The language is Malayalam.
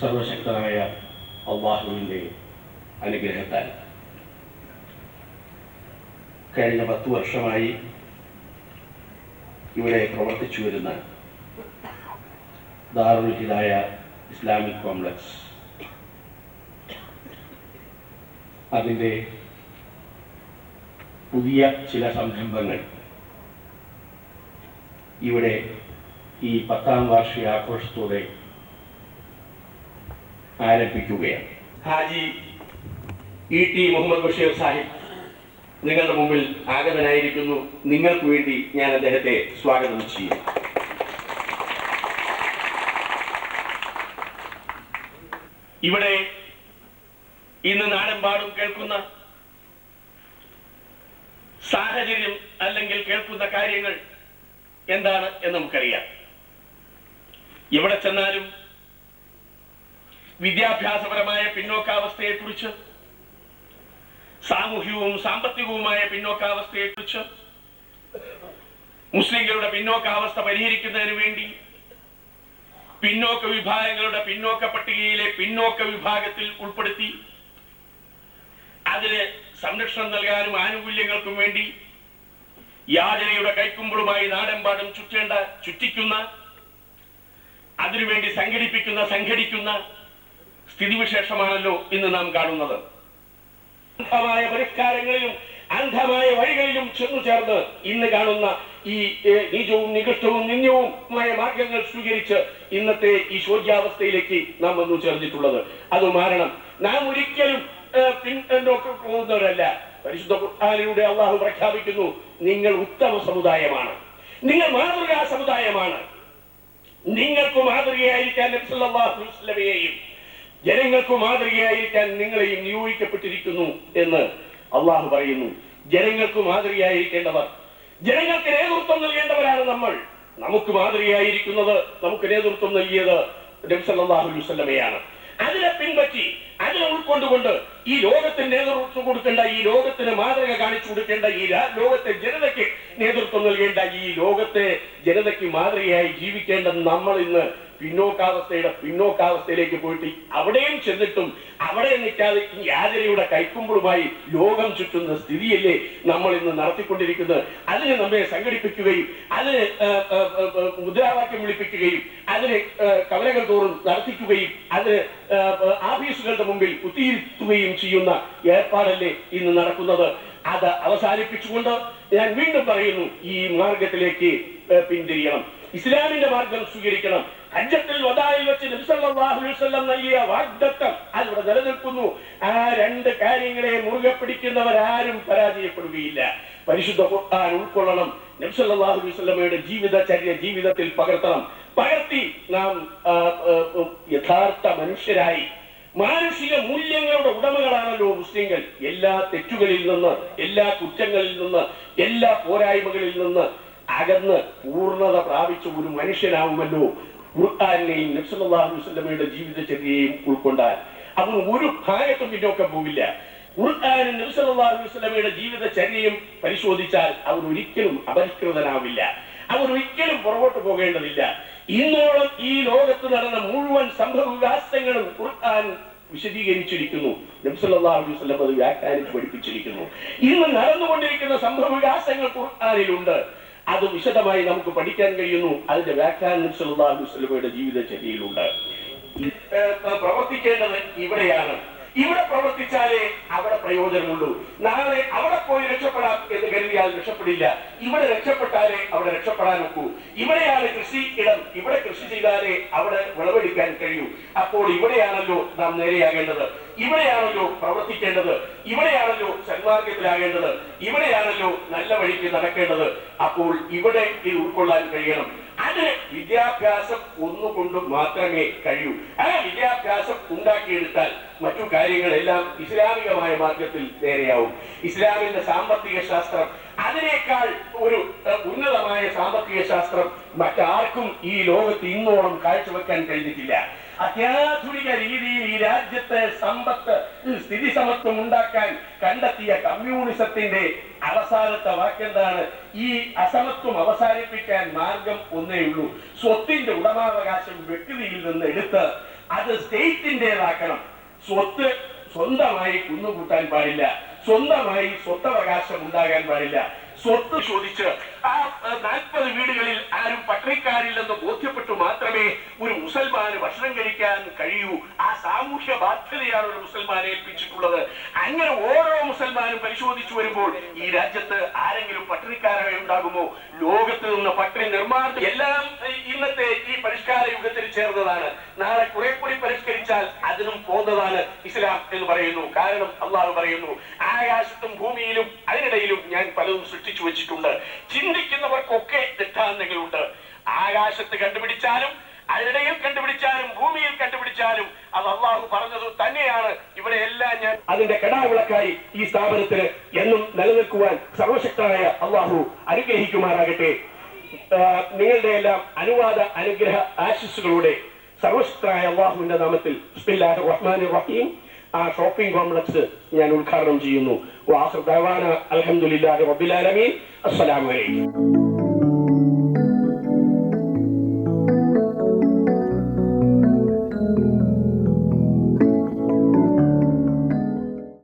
സർവശക്തനായ അള്ളാഹുവിന്റെ അനുഗ്രഹത്താൽ. കഴിഞ്ഞ പത്ത് വർഷമായി ഇവിടെ പ്രവർത്തിച്ചു വരുന്ന ദാറുൽ ഹിദായ ഇസ്ലാമിക് കോംപ്ലക്സ്. അതിന്റെ പുതിയ ചില സംരംഭങ്ങൾ ഇവിടെ ഈ പത്താം വാർഷിക ആഘോഷത്തോടെ ആരംഭിക്കുകയാണ് ഹാജി ഇ ടി മുഹമ്മദ് ബഷീർ സാഹിബ് നിങ്ങളുടെ മുമ്പിൽ ആഗതനായിരിക്കുന്നു. നിങ്ങൾക്ക് വേണ്ടി ഞാൻ അദ്ദേഹത്തെ സ്വാഗതം ചെയ്യും ഇവിടെ ഇന്ന് നാടെമ്പാടും കേൾക്കുന്ന സാഹചര്യം അല്ലെങ്കിൽ കേൾക്കുന്ന കാര്യങ്ങൾ എന്താണ് എന്ന് നമുക്കറിയാം. എവിടെ ചെന്നാലും വിദ്യാഭ്യാസപരമായ പിന്നോക്കാവസ്ഥയെക്കുറിച്ച് സാമൂഹികവും സാമ്പത്തികവുമായ പിന്നോക്കാവസ്ഥയെക്കുറിച്ച് മുസ്ലിങ്ങളുടെ പിന്നോക്കാവസ്ഥ പരിഹരിക്കുന്നതിന് വേണ്ടി പിന്നോക്ക വിഭാഗങ്ങളുടെ പിന്നോക്ക പട്ടികയിലെ പിന്നോക്ക വിഭാഗത്തിൽ ഉൾപ്പെടുത്തി അതിന് സംരക്ഷണം നൽകാനും ആനുകൂല്യങ്ങൾക്കും വേണ്ടി യാചനയുടെ കൈക്കുമ്പിളുമായി നാടെമ്പാടും ചുറ്റേണ്ട ചുറ്റിക്കുന്ന അതിനുവേണ്ടി സംഘടിപ്പിക്കുന്ന സംഘടിക്കുന്ന സ്ഥിതിവിശേഷമാണല്ലോ ഇന്ന് നാം കാണുന്നത്. അന്ധമായ പരിഷ്കാരങ്ങളിലും അന്ധമായ വഴികളിലും ചെന്നു ചേർന്ന് ഇന്ന് കാണുന്ന ഈ നീചവും നികൃഷ്ടവും നിന്ദ്യവുമായ മാർഗങ്ങൾ സ്വീകരിച്ച് ഇന്നത്തെ ഈ ശോച്യാവസ്ഥയിലേക്ക് നാം വന്നു ചേർന്നിട്ടുള്ളത്. അത് മാറണം നാം ഒരിക്കലും പിന്നോട്ട് പോകുന്നവരല്ല. പരിശുദ്ധ ഖുർആനിലൂടെ അള്ളാഹു പ്രഖ്യാപിക്കുന്നു നിങ്ങൾ ഉത്തമ സമുദായമാണ്. നിങ്ങൾ മാതൃകാ സമുദായമാണ്. നിങ്ങൾക്ക് മാതൃകയായിരിക്കാൻ നബി സല്ലല്ലാഹു അലൈഹി വസല്ലമയെയും ജനങ്ങൾക്ക് മാതൃകയായിരിക്കാൻ നിങ്ങളെയും നിയോഗിക്കപ്പെട്ടിരിക്കുന്നു എന്ന് അള്ളാഹു പറയുന്നു. ജനങ്ങൾക്ക് മാതൃകയായിരിക്കേണ്ടവർ ജനങ്ങൾക്ക് നേതൃത്വം നൽകേണ്ടവരാണ് നമ്മൾ. നമുക്ക് മാതൃകയായിരിക്കുന്നത് നമുക്ക് നേതൃത്വം നൽകിയത് നബി സല്ലല്ലാഹു അലൈഹി വസല്ലമയാണ്. അതിനെ പിൻപറ്റി അതിനെ ഉൾക്കൊണ്ടുകൊണ്ട് ഈ ലോകത്തിന് നേതൃത്വം കൊടുക്കേണ്ട ഈ ലോകത്തിന് മാതൃക കാണിച്ചു കൊടുക്കേണ്ട ഈ ലോകത്തെ ജനതയ്ക്ക് നേതൃത്വം നൽകേണ്ട ഈ ലോകത്തെ ജനതയ്ക്ക് മാതൃകയായി ജീവിക്കേണ്ട നമ്മൾ ഇന്ന് പിന്നോക്കാവസ്ഥയുടെ പിന്നോക്കാവസ്ഥയിലേക്ക് പോയിട്ട് അവിടെയും ചെന്നിട്ടും അവിടെ നിൽക്കാതെ ഈ യാതനയുടെ കൈക്കുമ്പിളുമായി ലോകം ചുറ്റുന്ന സ്ഥിതിയല്ലേ നമ്മൾ ഇന്ന് നടത്തിക്കൊണ്ടിരിക്കുന്നത്? അതിന് നമ്മെ സംഘടിപ്പിക്കുകയും അതിന് മുദ്രാവാക്യം വിളിപ്പിക്കുകയും അതിന് കവലകൾ തോറും നടത്തിക്കുകയും അതിന് ആഫീസുകളുടെ മുമ്പിൽ കുത്തിയിരുത്തുകയും ചെയ്യുന്ന ഏർപ്പാടല്ലേ ഇന്ന് നടക്കുന്നത്? അത് അവസാനിപ്പിച്ചുകൊണ്ട് ഞാൻ വീണ്ടും പറയുന്നു ഈ മാർഗത്തിലേക്ക് പിന്തിരിയണം. ഇസ്ലാമിന്റെ മാർഗം സ്വീകരിക്കണം. ഹജ്ജത്തിൽ വദായിൽ വെച്ച് നബി സല്ലല്ലാഹു അലൈഹി വസല്ലം നൽകിയ വാഗ്ദത്തം അതിവിടെ നിലനിൽക്കുന്നു. ആ രണ്ട് കാര്യങ്ങളെ മുറുകെ പിടിക്കുന്നവരാരും പരാജയപ്പെടുകയില്ല. പരിശുദ്ധ ഖുർആൻ ഉൾക്കൊള്ളണം. നബി സല്ലല്ലാഹു അലൈഹി വസല്ലമയുടെ ജീവിതചര്യ ജീവിതത്തിൽ പകർത്തണം. പകർത്തി നാം യഥാർത്ഥ മനുഷ്യരായി മാനുഷിക മൂല്യങ്ങളുടെ ഉടമകളാണല്ലോ മുസ്ലിങ്ങൾ. എല്ലാ തെറ്റുകളിൽ നിന്ന് എല്ലാ കുറ്റങ്ങളിൽ നിന്ന് എല്ലാ പോരായ്മകളിൽ നിന്ന് അകന്ന് പൂർണത പ്രാപിച്ച ഒരു മനുഷ്യനാവുമല്ലോ ഖുർആാനെയും നബ്സല്ലാഹു വസ്ലമയുടെ ജീവിതചര്യയും ഉൾക്കൊണ്ടാൽ. അവൻ ഒരു ഭാഗത്തും പിന്നോക്കം പോവില്ല. ഖുർആാനും നബ്സല്ലാഹു വസ്ലമയുടെ ജീവിതചര്യയും പരിശോധിച്ചാൽ അവൻ ഒരിക്കലും അപരിഷ്കൃതനാവില്ല. അവൻ ഒരിക്കലും പുറകോട്ട് പോകേണ്ടതില്ല. ഇന്നോളം ഈ ലോകത്ത് നടന്ന മുഴുവൻ സംഭവ വികാസങ്ങളും ഖുർആൻ വിശദീകരിച്ചിരിക്കുന്നു. വസല്ലം അത് വ്യാഖ്യാനിച്ച് പഠിപ്പിച്ചിരിക്കുന്നു. ഇന്ന് നടന്നുകൊണ്ടിരിക്കുന്ന സംഭവ വികാസങ്ങൾ ഖുർആനിലുണ്ട്. അത് വിശദമായി നമുക്ക് പഠിക്കാൻ കഴിയുന്നു. അതിന്റെ വ്യാഖ്യാനം നബ്സുല്ലാ അലൈഹി വസല്ലമയുടെ ജീവിതചര്യയിലുണ്ട്. പ്രവർത്തിക്കേണ്ടത് ഇവിടെയാണ്. ഇവിടെ പ്രവർത്തിച്ചാലേ അവിടെ പ്രയോജനമുള്ളൂ. നാളെ അവിടെ പോയി രക്ഷപ്പെടാം എന്ന് കരുതിയാൽ രക്ഷപ്പെടില്ല. ഇവിടെ രക്ഷപ്പെട്ടാലേ അവിടെ രക്ഷപ്പെടാൻ നോക്കൂ ഇവിടെയാണ് കൃഷി ഇടം. ഇവിടെ കൃഷി ചെയ്താലേ അവിടെ വിളവെടുക്കാൻ കഴിയൂ. അപ്പോൾ ഇവിടെയാണല്ലോ നാം നേരെയാകേണ്ടത്. ഇവിടെയാണല്ലോ പ്രവർത്തിക്കേണ്ടത്. ഇവിടെയാണല്ലോ സന്മാർഗത്തിലാകേണ്ടത് ഇവിടെയാണല്ലോ നല്ല വഴിക്ക് നടക്കേണ്ടത്. അപ്പോൾ ഇവിടെ ഇത് ഉൾക്കൊള്ളാൻ കഴിയണം. അതിന് വിദ്യാഭ്യാസം ഒന്നുകൊണ്ട് മാത്രമേ കഴിയൂ. ആ വിദ്യാഭ്യാസം ഉണ്ടാക്കിയെടുത്താൽ മറ്റു കാര്യങ്ങളെല്ലാം ഇസ്ലാമികമായ മാർഗത്തിൽ നേരെയാവും. ഇസ്ലാമിന്റെ സാമ്പത്തിക ശാസ്ത്രം അതിനേക്കാൾ ഒരു ഉന്നതമായ സാമ്പത്തിക ശാസ്ത്രം മറ്റാർക്കും ഈ ലോകത്ത് ഇന്നോളം കാഴ്ചവെക്കാൻ കഴിഞ്ഞിട്ടില്ല. അത്യാധുനിക രീതിയിൽ ഈ രാജ്യത്തെ സമ്പത്ത് സ്ഥിതി സമത്വം ഉണ്ടാക്കാൻ കണ്ടെത്തിയ കമ്മ്യൂണിസത്തിന്റെ അവസാനത്തെ വാക്കെന്താണ് ഈ അസമത്വം അവസാനിപ്പിക്കാൻ മാർഗം ഒന്നേ ഉള്ളൂ. സ്വത്തിന്റെ ഉടമാവകാശം വ്യക്തിയിൽ നിന്ന് എടുത്ത് അത് സ്റ്റേറ്റിന്റെതാക്കണം. സ്വത്ത് സ്വന്തമായി കുന്നുകൂട്ടാൻ പാടില്ല. സ്വന്തമായി സ്വത്തവകാശം ഉണ്ടാകാൻ പാടില്ല. സ്വത്ത് ചോദിച്ച് ആ നാൽപ്പത് വീടുകളിൽ ആരും പട്ടണിക്കാരില്ലെന്ന് ബോധ്യപ്പെട്ടു മാത്രമേ ഒരു മുസൽമാന് ഭക്ഷണം കഴിക്കാൻ കഴിയൂ. ആ സാമൂഹ്യ ബാധ്യതയാണ് ഒരു മുസൽമാനെ ഏൽപ്പിച്ചിട്ടുള്ളത്. അങ്ങനെ ഓരോ മുസൽമാനും പരിശോധിച്ചു വരുമ്പോൾ ഈ രാജ്യത്ത് ആരെങ്കിലും പട്ടണിക്കാരായി ഉണ്ടാകുമോ? ലോകത്ത് നിന്ന് പട്ടിണി നിർമ്മാണം എല്ലാം ഇന്നത്തെ ഈ പരിഷ്കാര യുഗത്തിൽ ചേർന്നതാണ്. നാളെ കുറെ കൂടി പരിഷ്കരിച്ചാൽ അതിനും പോന്നതാണ് ഇസ്ലാം എന്ന് പറയുന്നു. കാരണം അള്ളാഹു പറയുന്നു ആകാശത്തും ഭൂമിയിലും അതിനിടയിലും ഞാൻ പലതും സൃഷ്ടിച്ചു വെച്ചിട്ടുണ്ട്. ചിന്തിക്കുന്നവർക്കൊക്കെ സിദ്ധാന്തങ്ങളുണ്ട് ആകാശത്ത് കണ്ടുപിടിച്ചാലും അതിനിടയിൽ കണ്ടുപിടിച്ചാലും ഭൂമിയിൽ കണ്ടുപിടിച്ചാലും അത് അള്ളാഹു പറഞ്ഞത് തന്നെയാണ്. ഇവിടെ എല്ലാം ഞാൻ അതിന്റെ കടാവിളക്കായി ഈ സ്ഥാപനത്തിന് എന്നും നിലനിൽക്കുവാൻ സർവശക്തനായ അള്ളാഹു അനുഗ്രഹിക്കുമാറാകട്ടെ. നിങ്ങളുടെ എല്ലാം അനുവാദ അനുഗ്രഹ ആശിസുകളുടെ സർവശക്തനായ അള്ളാഹുവിന്റെ നാമത്തിൽ റഹ്മാനിർ റഹീം. ആ ഷോപ്പിംഗ് കോംപ്ലക്സ് ഞാൻ ഉദ്ഘാടനം ചെയ്യുന്നു. അലഹമുല്ലാ ദവാന അൽഹംദുലില്ലാഹി റബ്ബിൽ ആലമീൻ. അസ്സലാമു അലൈക്കും.